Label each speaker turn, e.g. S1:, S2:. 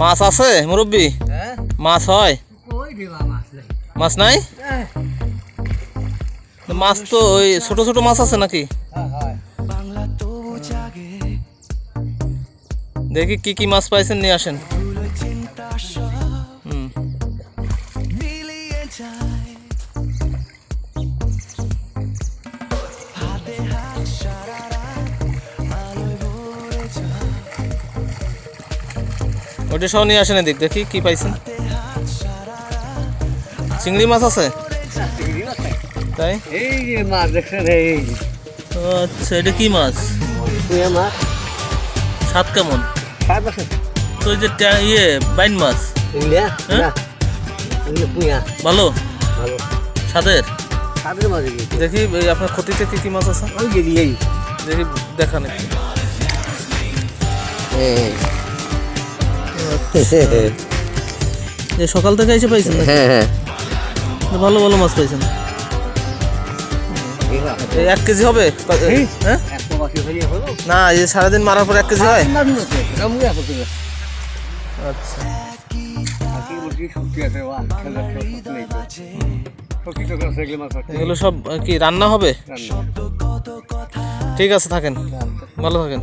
S1: মাছ আছে মুরব্বী?
S2: হ্যাঁ?
S1: মাছ হয়?
S2: মাছ নাই? হ্যাঁ।
S1: মাছ তো ওই ছোট ছোট মাছ আছে নাকি? দেখি কি কি মাছ পাইছেন নিয়ে আসেন। হুম। ওটা সব নিয়ে আসেন এদিক, দেখি কি পাইছেন। চিংড়ি মাছ আছে? তাই?
S2: এই যে মাছ দেখছেন এই
S1: আচ্ছা এটা কি মাছ?
S2: মাছ
S1: স্বাদ কেমন? তো যে ইয়ে বাইন মাছ। হ্যাঁ? ভালো?
S2: সাদের
S1: দেখি আপনার ক্ষতিতে কি কি মাছ আছে? দেখি, দেখান এই সকাল থেকে এসে পাইছেন
S2: হ্যাঁ হ্যাঁ।
S1: ভালো ভালো মাছ পাইছেন। এই এক কেজি হবে? হ্যাঁ? না এই সারাদিন মারার পর এক কেজি হয়? আচ্ছা। এগুলো সব কি রান্না হবে? ঠিক আছে থাকেন। ভালো থাকেন।